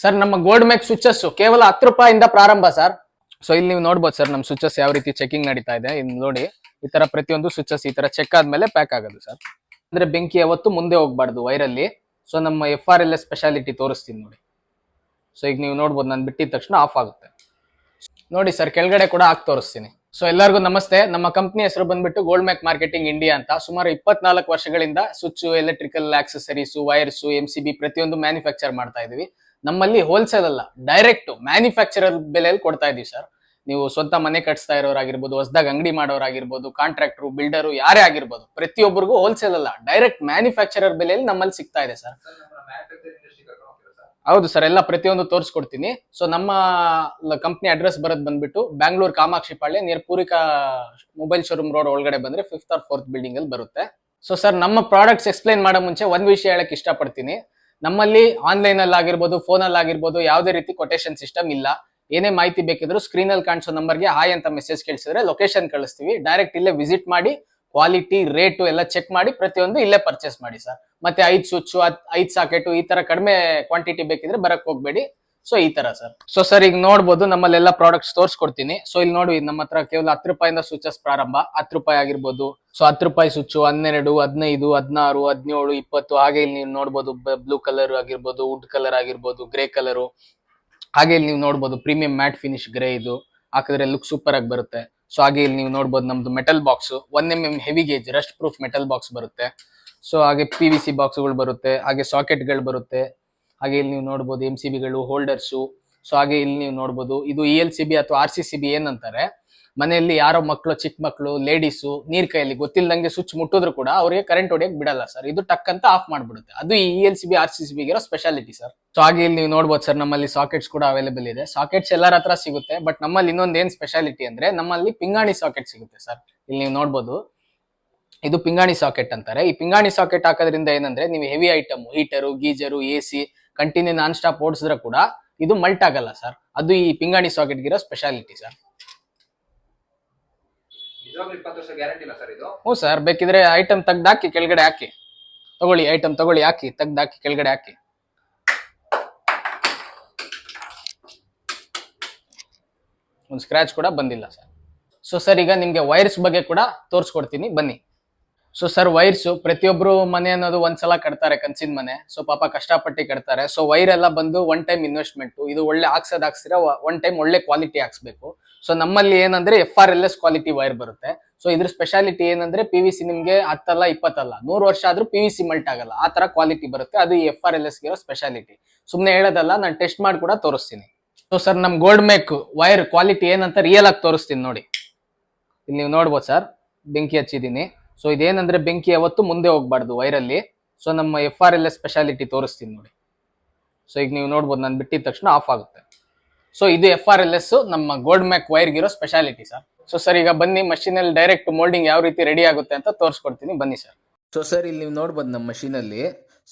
Sir ನಮ್ಮ gold make switches ಕೇವಲ ಹತ್ತು ರೂಪಾಯಿಂದ ಪ್ರಾರಂಭ ಸರ್ ಸೊ ಇಲ್ಲಿ ನೀವು ನೋಡ್ಬೋದು ಸರ್ ನಮ್ಮ ಸ್ವಿಚಸ್ ಯಾವ ರೀತಿ ಚೆಕಿಂಗ್ ನಡೀತಾ ಇದೆ. ಇಲ್ಲಿ ನೋಡಿ, ಈ ತರ ಪ್ರತಿಯೊಂದು ಸ್ವಿಚಸ್ ಈ ತರ ಚೆಕ್ ಆದ್ಮೇಲೆ ಪ್ಯಾಕ್ ಆಗೋದು ಸರ್ ಅಂದ್ರೆ ಬೆಂಕಿ ಯಾವತ್ತು ಮುಂದೆ ಹೋಗ್ಬಾರ್ದು ವೈರಲ್ಲಿ ಸೊ ನಮ್ಮ F R L S speciality ತೋರಿಸ್ತೀನಿ ನೋಡಿ. ಸೊ ಈಗ ನೀವು ನೋಡ್ಬೋದು, ನಾನು ಬಿಟ್ಟಿದ ತಕ್ಷಣ ಆಫ್ ಆಗುತ್ತೆ. ನೋಡಿ ಸರ್ ಕೆಳಗಡೆ ಕೂಡ ಹಾಕಿ ತೋರಿಸ್ತೀನಿ. ಸೊ ಎಲ್ಲರಿಗೂ ನಮಸ್ತೆ. ನಮ್ಮ ಕಂಪ್ನಿ ಹೆಸರು ಬಂದ್ಬಿಟ್ಟು ಗೋಲ್ಡ್ ಮ್ಯಾಕ್ ಮಾರ್ಕೆಟಿಂಗ್ ಇಂಡಿಯಾ ಅಂತ. ಸುಮಾರು ಇಪ್ಪತ್ನಾಲ್ಕು ವರ್ಷಗಳಿಂದ switch electrical accessories wires M C B ಪ್ರತಿಯೊಂದು ಮ್ಯಾನುಫ್ಯಾಕ್ಚರ್ ಮಾಡ್ತಾ ಇದೀವಿ ನಮ್ಮಲ್ಲಿ ಹೋಲ್ಸೇಲ್ ಅಲ್ಲ ಡೈರೆಕ್ಟ್ ಮ್ಯಾನುಫ್ಯಾಕ್ಚರರ್ ಬೆಲೆಯಲ್ಲಿ ಕೊಡ್ತಾ ಇದೀವಿ ಸರ್ ನೀವು ಸ್ವಂತ ಮನೆ ಕಟ್ಸ್ತಾ ಇರೋರಾಗಿರ್ಬೋದು, ಹೊಸದಾಗ ಅಂಗಡಿ ಮಾಡೋರಾಗಿರ್ಬೋದು ಕಾಂಟ್ರಾಕ್ಟ್ರು ಬಿಲ್ಡರು ಯಾರೇ ಆಗಿರ್ಬೋದು, ಪ್ರತಿಯೊಬ್ಬರಿಗೂ ಹೋಲ್ಸೇಲ್ ಅಲ್ಲ ಡೈರೆಕ್ಟ್ ಮ್ಯಾನುಫ್ಯಾಕ್ಚರರ್ ಬೆಲೆಯಲ್ಲಿ ನಮ್ಮಲ್ಲಿ ಸಿಗ್ತಾ ಇದೆ ಸರ್ ಹೌದು ಸರ್ ಎಲ್ಲ ಪ್ರತಿಯೊಂದು ತೋರಿಸ್ಕೊಡ್ತೀನಿ. ಸೊ ನಮ್ಮ ಕಂಪ್ನಿ ಅಡ್ರೆಸ್ ಬರೋದು ಬಂದ್ಬಿಟ್ಟು Bangalore Kamakshi Palya near Poorvika mobile showroom road ಒಳಗಡೆ ಬಂದ್ರೆ ಫಿಫ್ತ್ ಆರ್ ಫೋರ್ತ್ ಬಿಲ್ಡಿಂಗ್ ಅಲ್ಲಿ ಬರುತ್ತೆ. ಸೊ ಸರ್ ನಮ್ಮ ಪ್ರಾಡಕ್ಟ್ಸ್ ಎಕ್ಸ್ಪ್ಲೈನ್ ಮಾಡೋ ಮುಂಚೆ ಒಂದ್ ವಿಷಯ ಹೇಳಕ್ ಇಷ್ಟಪಡ್ತೀನಿ. ನಮ್ಮಲ್ಲಿ ಆನ್ಲೈನ್ ಅಲ್ಲಿ ಆಗಿರ್ಬೋದು ಫೋನ್ ಅಲ್ಲಿ ಆಗಿರ್ಬೋದು ಯಾವುದೇ ರೀತಿ ಕೊಟೇಶನ್ ಸಿಸ್ಟಮ್ ಇಲ್ಲ. ಏನೇ ಮಾಹಿತಿ ಬೇಕಿದ್ರು ಸ್ಕ್ರೀನ್ ಅಲ್ಲಿ ಕಾಣಿಸೋ ನಂಬರ್ಗೆ ಹಾಯ್ ಅಂತ ಮೆಸೇಜ್ ಕಳಿಸಿದ್ರೆ ಲೊಕೇಶನ್ ಕಳಿಸ್ತೀವಿ. ಡೈರೆಕ್ಟ್ ಇಲ್ಲೇ ವಿಸಿಟ್ ಮಾಡಿ ಕ್ವಾಲಿಟಿ ರೇಟು ಎಲ್ಲ ಚೆಕ್ ಮಾಡಿ, ಪ್ರತಿಯೊಂದು ಇಲ್ಲೇ ಪರ್ಚೇಸ್ ಮಾಡಿ ಸರ್ ಮತ್ತೆ ಐದು ಸ್ವಿಚ್ ಐದು ಸಾಕೆಟು ಈ ತರ ಕಡಿಮೆ ಕ್ವಾಂಟಿಟಿ ಬೇಕಿದ್ರೆ ಬರಕ್ ಹೋಗ್ಬೇಡಿ. ಸೊ ಈ ತರ ಸರ್ ಸೊ ಸರ್ ಈಗ ನೋಡ್ಬೋದು, ನಮ್ಮಲ್ಲೆಲ್ಲ ಪ್ರಾಡಕ್ಟ್ಸ್ ತೋರಿಸ್ಕೊಡ್ತೀನಿ. ಸೊ ಇಲ್ಲಿ ನೋಡಿ ನಮ್ಮ ಹತ್ರ ಕೇವಲ ಹತ್ತು ರೂಪಾಯಿಂದ ಸ್ವಿಚಸ್ ಪ್ರಾರಂಭ. ಹತ್ತು ರೂಪಾಯಿ ಆಗಿರ್ಬೋದು. ಸೊ ಹತ್ತು ರೂಪಾಯಿ ಸ್ವಿಚ್ ಹನ್ನೆರಡು, ಹದಿನೈದು, ಹದಿನಾರು, ಹದಿನೇಳು, ಇಪ್ಪತ್ತು, ಹಾಗೆ ಇಲ್ಲಿ ನೀವು ನೋಡ್ಬೋದು ಬ್ಲೂ ಕಲರ್ ಆಗಿರ್ಬೋದು ವುಡ್ ಕಲರ್ ಆಗಿರ್ಬೋದು ಗ್ರೇ ಕಲರು ಹಾಗೆ ಇಲ್ಲಿ ನೀವು ನೋಡ್ಬೋದು ಪ್ರೀಮಿಯಂ ಮ್ಯಾಟ್ ಫಿನಿಶ್ ಗ್ರೇ ಇದು. ಹಾಕಿದ್ರೆ ಲುಕ್ ಸೂಪರ್ ಆಗಿ ಬರುತ್ತೆ. ಸೊ ಹಾಗೆ ಇಲ್ಲಿ ನೀವು ನೋಡ್ಬೋದು, ನಮ್ದು metal box one M M heavy gauge rust proof metal box ಬರುತ್ತೆ. ಸೊ ಹಾಗೆ ಪಿ ವಿ ಸಿ ಬಾಕ್ಸ್ಗಳು ಬರುತ್ತೆ. ಹಾಗೆ ಸಾಕೆಟ್ಗಳು ಬರುತ್ತೆ. ಹಾಗೆ ಇಲ್ಲಿ ನೀವು ನೋಡ್ಬೋದು ಎಂ ಸಿ ಬಿಗಳು ಹೋಲ್ಡರ್ಸು ಸೊ ಹಾಗೆ ಇಲ್ಲಿ ನೀವು ನೋಡ್ಬೋದು, ಇದು ಇ ಎಲ್ ಸಿ ಬಿ ಅಥವಾ ಆರ್ ಸಿ ಸಿ ಬಿ ಏನಂತಾರೆ? ಮನೆಯಲ್ಲಿ ಯಾರೋ ಮಕ್ಕಳು, ಚಿಕ್ಕ ಮಕ್ಕಳು ಲೇಡೀಸು ನೀರ್ ಕೈಯಲ್ಲಿ ಗೊತ್ತಿಲ್ಲದಂಗೆ ಸ್ವಿಚ್ ಮುಟ್ಟಿದ್ರು ಕೂಡ ಅವರಿಗೆ ಕರೆಂಟ್ ಹೊಡಿಯಕ್ ಬಿಡಲ್ಲ ಸರ್ ಇದು ಟಕ್ ಅಂತ ಆಫ್ ಮಾಡಿಬಿಡುತ್ತೆ. ಅದು E L C B R C C B ಇರೋ ಸ್ಪೆಷಾಲಿಟಿ ಸರ್ ಸೊ ಹಾಗೆ ಇಲ್ಲಿ ನೀವು ನೋಡ್ಬೋದು ಸರ್ ನಮ್ಮಲ್ಲಿ ಸಾಕೆಟ್ಸ್ ಕೂಡ ಅವೈಲೇಬಲ್ ಇದೆ. ಸಾಕೆಟ್ಸ್ ಎಲ್ಲರ ಹತ್ರ ಸಿಗುತ್ತೆ ಬಟ್ ನಮ್ಮಲ್ಲಿ ಇನ್ನೊಂದು ಏನ್ ಸ್ಪೆಷಾಲಿಟಿ ಅಂದ್ರೆ ನಮ್ಮಲ್ಲಿ ಪಿಂಗಾಣಿ ಸಾಕೆಟ್ ಸಿಗುತ್ತೆ ಸರ್ ಇಲ್ಲಿ ನೀವು ನೋಡ್ಬೋದು, ಇದು ಪಿಂಗಾಣಿ ಸಾಕೆಟ್ ಅಂತಾರೆ. ಈ ಪಿಂಗಾಣಿ ಸಾಕೆಟ್ ಹಾಕೋದ್ರಿಂದ ಏನಂದ್ರೆ, ನೀವು heavy item heater geyser A C continue non stop ಓಡಿಸಿದ್ರೆ ಕೂಡ ಇದು ಮಲ್ಟ್ ಆಗಲ್ಲ ಸರ್ ಅದು ಈ ಪಿಂಗಾಣಿ ಸಾಕೆಟ್ ಇರೋ ಸ್ಪೆಷಾಲಿಟಿ ಸರ್ ಹ್ಞೂ ಸರ್ ಬೇಕಿದ್ರೆ ಐಟಮ್ ತೆಗ್ದಾಕಿ ಕೆಳಗಡೆ ಹಾಕಿ. ತಗೊಳ್ಳಿ ಐಟಮ್ ತಗೊಳ್ಳಿ ಹಾಕಿ. ತೆಗ್ದಾಕಿ ಕೆಳಗಡೆ ಹಾಕಿ. ಒಂದು ಸ್ಕ್ರಾಚ್ ಕೂಡ ಬಂದಿಲ್ಲ ಸರ್ ಸೊ ಸರ್ ಈಗ ನಿಮಗೆ ವೈರ್ಸ್ ಬಗ್ಗೆ ಕೂಡ ತೋರಿಸ್ಕೊಡ್ತೀನಿ. ಬನ್ನಿ. ಸೊ ಸರ್ ವೈರ್ಸ್ ಪ್ರತಿಯೊಬ್ರು ಮನೆ ಅನ್ನೋದು ಒಂದ್ಸಲ ಕಟ್ತಾರೆ, ಕನ್ಸಿನ ಮನೆ. ಸೊ ಪಾಪ ಕಷ್ಟಪಟ್ಟು ಕಟ್ತಾರೆ. ಸೊ ವೈರ್ ಎಲ್ಲ ಬಂದು ಒನ್ ಟೈಮ್ ಇನ್ವೆಸ್ಟ್ಮೆಂಟ್ ಇದು ಒಳ್ಳೆ ಹಾಕ್ಸೋದ್ ಹಾಕ್ಸಿರ ಒನ್ ಟೈಮ್ ಒಳ್ಳೆ ಕ್ವಾಲಿಟಿ ಹಾಕ್ಸ್ಬೇಕು. ಸೊ ನಮ್ಮಲ್ಲಿ ಏನಂದ್ರೆ F R L S quality wire ಬರುತ್ತೆ. ಸೊ ಇದ್ರ ಸ್ಪೆಷಾಲಿಟಿ ಏನಂದ್ರೆ ಪಿ ವಿ ಸಿ ನಿಮ್ಗೆ ಹತ್ತಲ್ಲ, ಇಪ್ಪತ್ತಲ್ಲ. ನೂರು ವರ್ಷ ಆದ್ರೂ ಪಿ ವಿ ಸಿ ಮಲ್ಟ್ ಆಗಲ್ಲ. ಆ ತರ ಕ್ವಾಲಿಟಿ ಬರುತ್ತೆ. ಅದು ಎಫ್ ಆರ್ ಎಲ್ ಎಸ್ಗೆ ಇರೋ ಸ್ಪೆಷಾಲಿಟಿ ಸುಮ್ಮನೆ ಹೇಳೋದಲ್ಲ, ನಾನು ಟೆಸ್ಟ್ ಮಾಡಿ ಕೂಡ ತೋರಿಸ್ತೀನಿ. ಸೊ ಸರ್ ನಮ್ ಗೋಲ್ಡ್ ಮೇಕ್ ವೈರ್ ಕ್ವಾಲಿಟಿ ಏನಂತ ರಿಯಲ್ ಆಗಿ ತೋರಿಸ್ತೀನಿ ನೋಡಿ. ಇಲ್ಲಿ ನೀವು ನೋಡ್ಬೋದು ಸರ್ ಬೆಂಕಿ ಹಚ್ಚಿದ್ದೀನಿ. ಸೊ ಇದೇನಂದ್ರೆ ಬೆಂಕಿ ಯಾವತ್ತು ಮುಂದೆ ಹೋಗ್ಬಾರ್ದು ವೈರಲ್ಲಿ. ಸೊ ನಮ್ಮ F R L S speciality ತೋರಿಸ್ತೀನಿ ನೋಡಿ. ಸೊ ಈಗ ನೀವು ನೋಡ್ಬೋದು ನಾನು ಬಿಟ್ಟಿದ ತಕ್ಷಣ ಆಫ್ ಆಗುತ್ತೆ. ಸೊ ಇದು ಎಫ್ ಆರ್ ಎಲ್ ಎಸ್ ನಮ್ಮ ಗೋಲ್ಡ್ ಮ್ಯಾಕ್ ವೈರ್ಗಿರೋ ಸ್ಪೆಷಾಲಿಟಿ ಸರ್ ಸೊ ಸರ್ ಈಗ ಬನ್ನಿ ಮಷೀನಲ್ಲಿ ಡೈರೆಕ್ಟ್ ಮೋಲ್ಡಿಂಗ್ ಯಾವ ರೀತಿ ರೆಡಿ ಆಗುತ್ತೆ ಅಂತ ತೋರಿಸ್ಕೊಡ್ತೀನಿ. ಬನ್ನಿ ಸರ್ ಸೊ ಸರ್ ಇಲ್ಲಿ ನೀವು ನೋಡ್ಬೋದು ನಮ್ಮ ಮಷೀನಲ್ಲಿ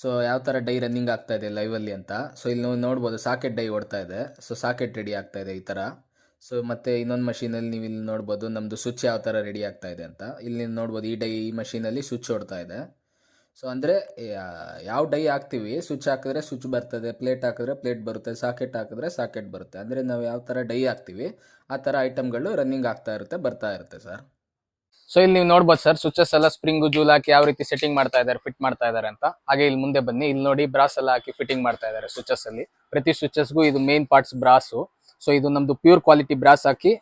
ಸೊ ಯಾವ ಥರ ಡೈ ರನ್ನಿಂಗ್ ಆಗ್ತಾ ಇದೆ ಲೈವಲ್ಲಿ ಅಂತ. ಸೊ ಇಲ್ಲಿ ನೋಡ್ಬೋದು ಸಾಕೆಟ್ ಡೈ ಓಡ್ತಾ ಇದೆ. ಸೊ ಸಾಕೆಟ್ ರೆಡಿ ಆಗ್ತಾ ಇದೆ ಈ ಥರ ಸೊ ಮತ್ತೆ ಇನ್ನೊಂದು ಮಷೀನಲ್ಲಿ ನೀವು ಇಲ್ಲಿ ನೋಡ್ಬೋದು ನಮ್ಮದು ಸ್ವಿಚ್ ಯಾವ ಥರ ರೆಡಿ ಆಗ್ತಾ ಇದೆ ಅಂತ. ಇಲ್ಲಿ ನೋಡ್ಬೋದು, ಈ ಡೈ, ಈ ಮಷೀನಲ್ಲಿ ಸ್ವಿಚ್ ಓಡ್ತಾ ಇದೆ. ಸೊ ಅಂದರೆ ಯಾವ ಡೈ ಹಾಕ್ತೀವಿ? ಸ್ವಿಚ್ ಹಾಕಿದ್ರೆ ಸ್ವಿಚ್ ಬರ್ತದೆ ಪ್ಲೇಟ್ ಹಾಕಿದ್ರೆ ಪ್ಲೇಟ್ ಬರುತ್ತೆ ಸಾಕೆಟ್ ಹಾಕಿದ್ರೆ ಸಾಕೆಟ್ ಬರುತ್ತೆ. ಅಂದರೆ ನಾವು ಯಾವ ಥರ ಡೈ ಹಾಕ್ತೀವಿ, ಆ ಥರ ಐಟಮ್ಗಳು ರನ್ನಿಂಗ್ ಆಗ್ತಾ ಇರುತ್ತೆ, ಬರ್ತಾ ಇರುತ್ತೆ ಸರ್ ಸೊ ಇಲ್ಲಿ ನೀವು ನೋಡ್ಬೋದು ಸರ್ ಸ್ವಿಚಸ್ ಎಲ್ಲ ಸ್ಪ್ರಿಂಗು ಜೂಲ್ ಹಾಕಿ ಯಾವ ರೀತಿ ಸೆಟ್ಟಿಂಗ್ ಮಾಡ್ತಾ ಇದ್ದಾರೆ ಫಿಟ್ ಮಾಡ್ತಾ ಇದ್ದಾರೆ ಅಂತ. ಹಾಗೆ ಇಲ್ಲಿ ಮುಂದೆ ಬನ್ನಿ. ಇಲ್ಲಿ ನೋಡಿ ಬ್ರಾಸ್ ಎಲ್ಲ ಹಾಕಿ ಫಿಟ್ಟಿಂಗ್ ಮಾಡ್ತಾ ಇದ್ದಾರೆ ಸ್ವಿಚಸ್ ಅಲ್ಲಿ. ಪ್ರತಿ ಸ್ವಿಚಸ್ಗೂ ಇದು ಮೇನ್ ಪಾರ್ಟ್ಸ್ ಬ್ರಾಸು ಸೊ ಇದು ನಮ್ದು ಪ್ಯೂರ್ ಕ್ವಾಲಿಟಿ ಬ್ರಾಸ್ ಹಾಕಿ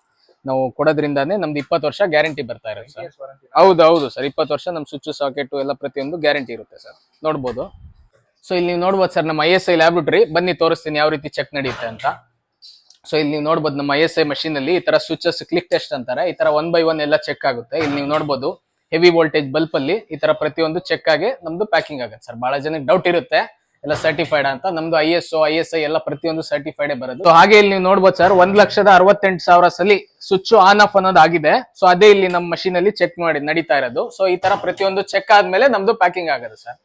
ನಾವು ಕೊಡೋದ್ರಿಂದಾನೇ ನಮ್ದು ಇಪ್ಪತ್ತು ವರ್ಷ ಗ್ಯಾರಂಟಿ ಬರ್ತಾ ಇರುತ್ತೆ ಸರ್ ಹೌದು ಹೌದು ಸರ್ ಇಪ್ಪತ್ತು ವರ್ಷ ನಮ್ಮ ಸ್ವಿಚ್ ಸಾಕೆಟ್ ಎಲ್ಲ ಪ್ರತಿಯೊಂದು ಗ್ಯಾರಂಟಿ ಇರುತ್ತೆ ಸರ್ ನೋಡ್ಬೋದು. ಸೊ ಇಲ್ಲಿ ನೀವು ನೋಡ್ಬೋದು ಸರ್ ನಮ್ಮ ಐ ಎಸ್ ಐ ಲ್ಯಾಬ್ರೇಟರಿ ಬನ್ನಿ ತೋರಿಸ್ತೀನಿ ಯಾವ ರೀತಿ ಚೆಕ್ ನಡೆಯುತ್ತೆ ಅಂತ. ಸೊ ಇಲ್ಲಿ ನೀವು ನೋಡ್ಬೋದು ನಮ್ಮ ಐ ಎಸ್ ಐ ಮಷೀನ್ ಅಲ್ಲಿ ಈ ತರ ಸ್ವಿಚಸ್ ಕ್ಲಿಕ್ ಟೆಸ್ಟ್ ಅಂತಾರೆ. ಈ ತರ ಒನ್ ಬೈ ಒನ್ ಎಲ್ಲ ಚೆಕ್ ಆಗುತ್ತೆ. ಇಲ್ಲಿ ನೀವು ನೋಡ್ಬೋದು ಹೆವಿ ವೋಲ್ಟೇಜ್ ಬಲ್ಪ್ ಅಲ್ಲಿ ಈ ತರ ಪ್ರತಿಯೊಂದು ಚೆಕ್ ಆಗಿ ನಮ್ದು ಪ್ಯಾಕಿಂಗ್ ಆಗುತ್ತೆ ಸರ್ ಬಹಳ ಜನಕ್ಕೆ ಡೌಟ್ ಇರುತ್ತೆ. ಎಲ್ಲ ಸರ್ಟಿಫೈಡ್ ಅಂತ. ನಮ್ದು I S I S I ಎಲ್ಲ ಪ್ರತಿಯೊಂದು ಸರ್ಟಿಫೈಡ್ ಬರೋದು. ಸೊ ಹಾಗೆ ಇಲ್ಲಿ ನೀವು ನೋಡ್ಬೋದು ಸರ್ ಒಂದ್ ಲಕ್ಷದ ಅರವತ್ತೆಂಟು ಸಾವಿರ ಸಲಿ ಸ್ವಿಚ್ ಆನ್ ಆಫ್ ಅನ್ನೋದು ಆಗಿದೆ. ಸೊ ಅದೇ ಇಲ್ಲಿ ನಮ್ಮ ಮಷೀನ್ ಅಲ್ಲಿ ಚೆಕ್ ಮಾಡಿ ನಡೀತಾ ಇರೋದು. ಸೊ ಈ ತರ ಪ್ರತಿಯೊಂದು ಚೆಕ್ ಆದ್ಮೇಲೆ ನಮ್ದು ಪ್ಯಾಕಿಂಗ್ ಆಗುತ್ತೆ ಸರ್